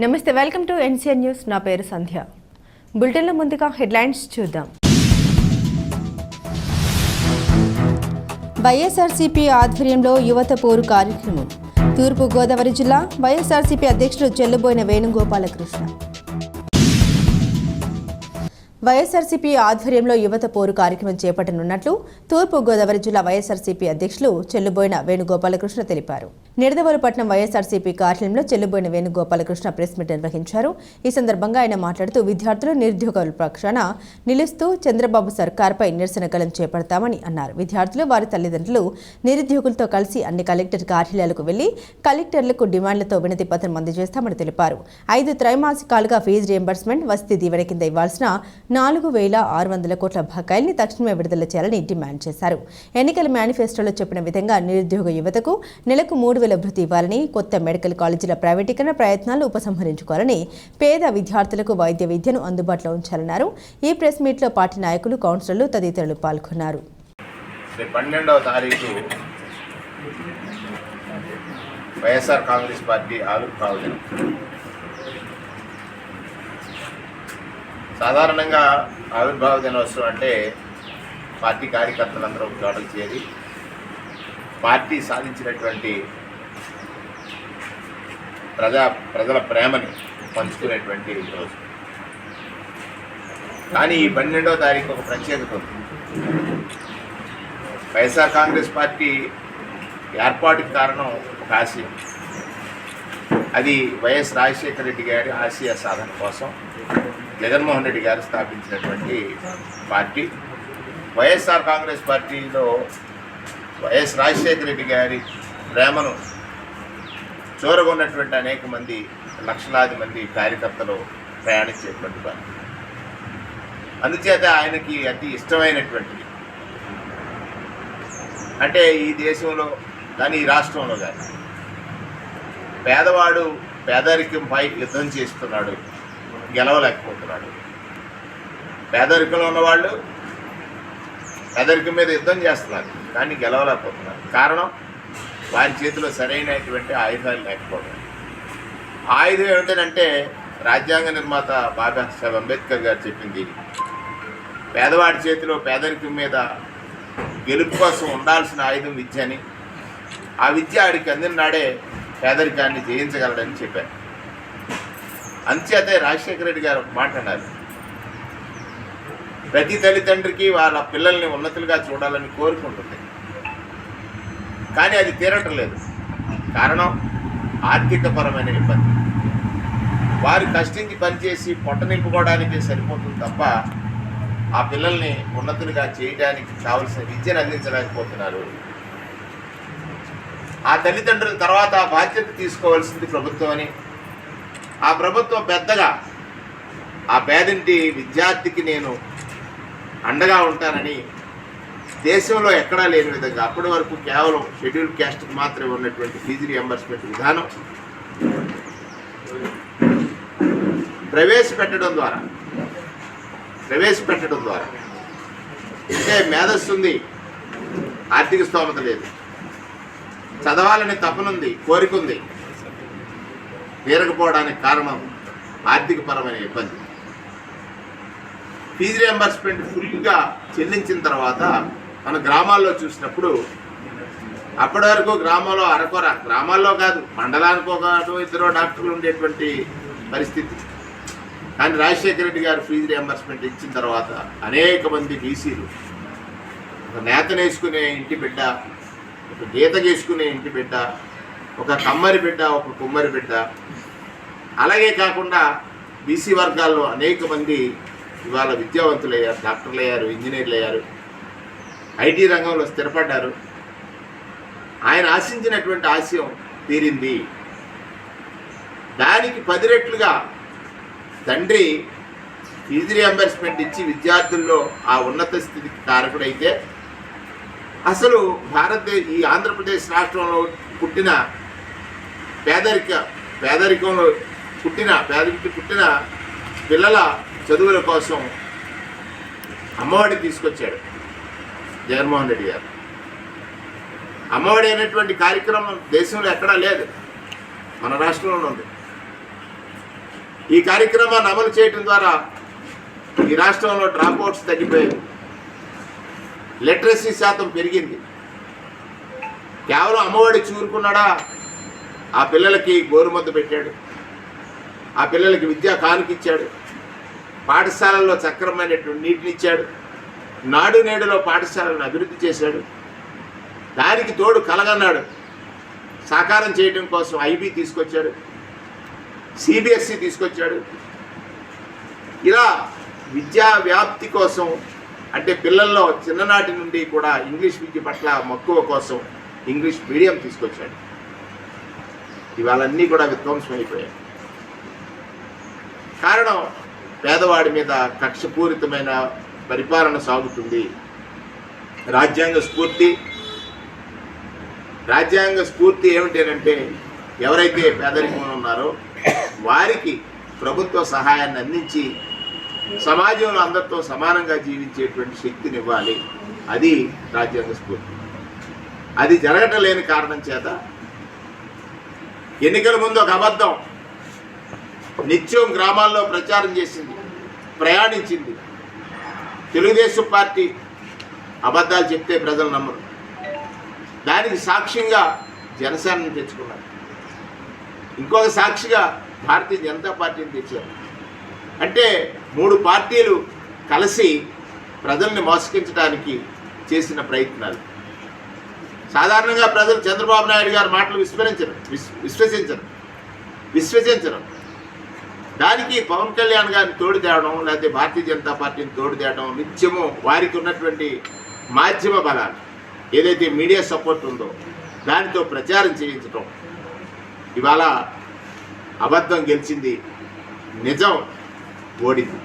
నమస్తే welcome to NCN news. నా పేరు సంధ్య. బులెటిన్లో ముందుగా హెడ్లైన్స్ చూద్దాం. వైఎస్ఆర్సీపీ ఆధ్వర్యంలో యువత పోరు కార్యక్రమం. తూర్పు గోదావరి జిల్లా వైఎస్ఆర్సీపీ అధ్యక్షుడు చెల్లుబోయిన వేణుగోపాలకృష్ణ. వైఎస్ఆర్సీపీ ఆధ్వర్యంలో యువత పోరు కార్యక్రమం చేపట్టనున్నట్లు తూర్పు గోదావరి జిల్లా వైఎస్ఆర్సీపీ అధ్యక్షులు చెల్లుబోయిన వేణుగోపాలకృష్ణ తెలిపారు. నిడదవరపట్నం వైఎస్ఆర్సీపీ కార్యాలయంలో చెల్లుబోయిన వేణుగోపాలకృష్ణ ప్రెస్ మీట్ నిర్వహించారు. ఈ సందర్భంగా ఆయన మాట్లాడుతూ విద్యార్థులు నిరుద్యోగ పక్షాన నిలుస్తూ చంద్రబాబు సర్కార్పై నిరసన కలం చేపడతామని అన్నారు. విద్యార్థులు వారి తల్లిదండ్రులు నిరుద్యోగులతో కలిసి అన్ని కలెక్టర్ కార్యాలయాలకు వెళ్ళి కలెక్టర్లకు డిమాండ్లతో వినతి పత్రం అందజేస్తామని తెలిపారు. ఐదు త్రైమాసికాలుగా ఫీజు రియంబర్స్మెంట్ వసతి దీవెన కింద ఇవ్వాల్సిన నాలుగు వేల ఆరు వందల కోట్ల బకాయిల్ని తక్షణమే విడుదల చేయాలని డిమాండ్ చేశారు. ఎన్నికల మేనిఫెస్టోలో చెప్పిన విధంగా నిరుద్యోగ యువతకు నెలకు మూడు వేల భృతి ఇవ్వాలని కొత్త మెడికల్ కాలేజీల ప్రైవేటీకరణ ప్రయత్నాలు ఉపసంహరించుకోవాలని పేద విద్యార్థులకు వైద్య విద్యను అందుబాటులో ఉంచాలన్నారు. ఈ ప్రెస్ మీట్లో పార్టీ నాయకులు కౌన్సిలర్లు తదితరులు పాల్గొన్నారు. పన్నెండవ తారీఖు వైఎస్ఆర్ కాంగ్రెస్ పార్టీ ఆవిర్భావ దినం. సాధారణంగా ఆవిర్భావ దినోత్సవం అంటే పార్టీ కార్యకర్తలందరూ ఒక చోటకు చేరి పార్టీ సాధించినటువంటి ప్రజా ప్రజల ప్రేమని పంచుకునేటువంటి రోజు. కానీ ఈ పన్నెండవ తారీఖు ఒక ప్రత్యేకత ఉంది. వైఎస్ఆర్ కాంగ్రెస్ పార్టీ ఏర్పాటుకి కారణం ఒక ఆశయం. అది వైఎస్ రాజశేఖర రెడ్డి గారి ఆశయ సాధన కోసం జగన్మోహన్ రెడ్డి గారు స్థాపించినటువంటి పార్టీ. వైఎస్ఆర్ కాంగ్రెస్ పార్టీలో వైఎస్ రాజశేఖర రెడ్డి గారి ప్రేమను చూరగొన్నటువంటి అనేక మంది లక్షలాది మంది కార్యకర్తలు ప్రయాణించేటువంటి వారు అందుచేత ఆయనకి అతి ఇష్టమైనటువంటిది. అంటే ఈ దేశంలో కానీ ఈ రాష్ట్రంలో కానీ పేదవాడు పేదరికంపై యుద్ధం చేస్తున్నాడు. గెలవలేకపోతున్నాడు. పేదరికంలో ఉన్నవాళ్ళు పేదరికం మీద యుద్ధం చేస్తున్నారు కానీ గెలవలేకపోతున్నారు. కారణం వారి చేతిలో సరైనటువంటి ఆయుధాలు లేకపోవడం. ఆయుధం ఏమిటంటే రాజ్యాంగ నిర్మాత బాబాసాహెబ్ అంబేద్కర్ గారు చెప్పింది పేదవాడి చేతిలో పేదరికం మీద గెలుపు కోసం ఉండాల్సిన ఆయుధం విద్య అని. ఆ విద్య ఆడికి అందిన నాడే పేదరికాన్ని జయించగలడని చెప్పారు. అంచేతే రాజశేఖర రెడ్డి గారు ఒక మాట అన్నారు. ప్రతి తల్లిదండ్రికి వాళ్ళ పిల్లల్ని ఉన్నతులుగా చూడాలని కోరుకుంటుంది. కానీ అది తీరటం లేదు కారణం ఆర్థికపరమైన ఇబ్బంది. వారు కష్టించి పనిచేసి పొట్ట నింపుకోవడానికి సరిపోతుంది తప్ప ఆ పిల్లల్ని ఉన్నతులుగా చేయడానికి కావలసిన విద్యను అందించలేకపోతున్నారు. ఆ తల్లిదండ్రుల తర్వాత ఆ బాధ్యత తీసుకోవాల్సింది ప్రభుత్వం అని ఆ ప్రభుత్వం పెద్దగా ఆ పేదింటి విద్యార్థికి నేను అండగా ఉంటానని దేశంలో ఎక్కడా లేని విధంగా అప్పటి వరకు కేవలం షెడ్యూల్ క్యాస్ట్కి మాత్రమే ఉన్నటువంటి ఫీజు రియంబర్స్మెంట్ విధానం ప్రవేశపెట్టడం ద్వారా ప్రవేశపెట్టడం ద్వారా. అంటే మేధస్సు ఉంది ఆర్థిక స్తోమత లేదు. చదవాలని తపనుంది కోరిక ఉంది. తీరకపోవడానికి కారణం ఆర్థికపరమైన ఇబ్బంది. ఫీజు రియంబర్స్మెంట్ ఫుల్గా చెల్లించిన తర్వాత మన గ్రామాల్లో చూసినప్పుడు అప్పటి వరకు గ్రామంలో అరకొర గ్రామాల్లో కాదు మండలానికి ఒక ఇద్దరు డాక్టర్లు ఉండేటువంటి పరిస్థితి. కానీ రాజశేఖర రెడ్డి గారు ఫీజు రియంబర్స్మెంట్ ఇచ్చిన తర్వాత అనేక మంది బీసీలు ఒక నేతనేసుకునే ఇంటి బిడ్డ ఒక గీత గీసుకునే ఇంటి బిడ్డ ఒక కమ్మరి బిడ్డ ఒక కుమ్మరి బిడ్డ. అలాగే కాకుండా బీసీ వర్గాల్లో అనేక మంది ఇవాళ విద్యావంతులు అయ్యారు డాక్టర్లు అయ్యారు ఇంజనీర్లు అయ్యారు ఐటీ రంగంలో స్థిరపడ్డారు. ఆయన ఆశించినటువంటి ఆశయం తీరింది. దానికి పది రెట్లుగా తండ్రి ఫీజు రియంబర్స్మెంట్ ఇచ్చి విద్యార్థుల్లో ఆ ఉన్నత స్థితికి కారకుడైతే అసలు భారతదేశ ఈ ఆంధ్రప్రదేశ్ రాష్ట్రంలో పుట్టిన పేదరిక పేదరికంలో పుట్టిన పేదరికి పుట్టిన పిల్లల చదువుల కోసం అమ్మఒడి తీసుకొచ్చాడు జగన్మోహన్ రెడ్డి గారు. అమ్మఒడి అనేటువంటి కార్యక్రమం దేశంలో ఎక్కడా లేదు. మన రాష్ట్రంలో ఉంది. ఈ కార్యక్రమాన్ని అమలు చేయడం ద్వారా ఈ రాష్ట్రంలో డ్రాప్అవుట్స్ తగ్గిపోయాయి. లిటరసీ శాతం పెరిగింది. కేవలం అమ్మఒడి చూరుకున్నాడా ఆ పిల్లలకి గోరుమద్దు పెట్టాడు. ఆ పిల్లలకి విద్యా కానుకిచ్చాడు పాఠశాలల్లో సక్రమైనటువంటి నీటినిచ్చాడు నాడు నేడులో పాఠశాలను అభివృద్ధి చేశాడు. దానికి తోడు కలగన్నాడు. సాకారం చేయడం కోసం ఐబీ తీసుకొచ్చాడు. సిబిఎస్సి తీసుకొచ్చాడు. ఇలా విద్యా వ్యాప్తి కోసం అంటే పిల్లల్లో చిన్ననాటి నుండి కూడా ఇంగ్లీష్ విద్య పట్ల మక్కువ కోసం ఇంగ్లీష్ మీడియం తీసుకొచ్చాడు. ఇవాళన్నీ కూడా విధ్వంసం అయిపోయాయి. కారణం పేదవాడి మీద కక్షపూరితమైన పరిపాలన సాగుతుంది. రాజ్యాంగ స్ఫూర్తి. రాజ్యాంగ స్ఫూర్తి ఏమిటంటే ఎవరైతే పేదరికంలో ఉన్నారో వారికి ప్రభుత్వ సహాయాన్ని అందించి సమాజంలో అందరితో సమానంగా జీవించేటువంటి శక్తిని ఇవ్వాలి అది రాజ్యాంగ స్ఫూర్తి. అది జరగటం లేని కారణం చేత ఎన్నికల ముందు ఒక అబద్ధం. నిత్యం గ్రామాల్లో ప్రచారం చేసింది ప్రయాణించింది. తెలుగుదేశం పార్టీ అబద్ధాలు చెప్తే ప్రజలు నమ్మరు. దానికి సాక్ష్యంగా జనసేనని తెచ్చుకున్నారు. ఇంకొక సాక్షిగా భారతీయ జనతా పార్టీని తెచ్చారు. అంటే మూడు పార్టీలు కలిసి ప్రజల్ని మోసగించడానికి చేసిన ప్రయత్నాలు. సాధారణంగా ప్రజలు చంద్రబాబు నాయుడు గారి మాటలు విస్మరించరు. విశ్వసించరు. విశ్వసించరు. దానికి పవన్ కళ్యాణ్ గారిని తోడు తేవడం లేకపోతే భారతీయ జనతా పార్టీని తోడు తేవడం నిత్యము వారికి ఉన్నటువంటి మాధ్యమ బలాలు ఏదైతే మీడియా సపోర్ట్ ఉందో దానితో ప్రచారం చేయించడం ఇవాళ అబద్ధం గెలిచింది నిజం ఓడింది.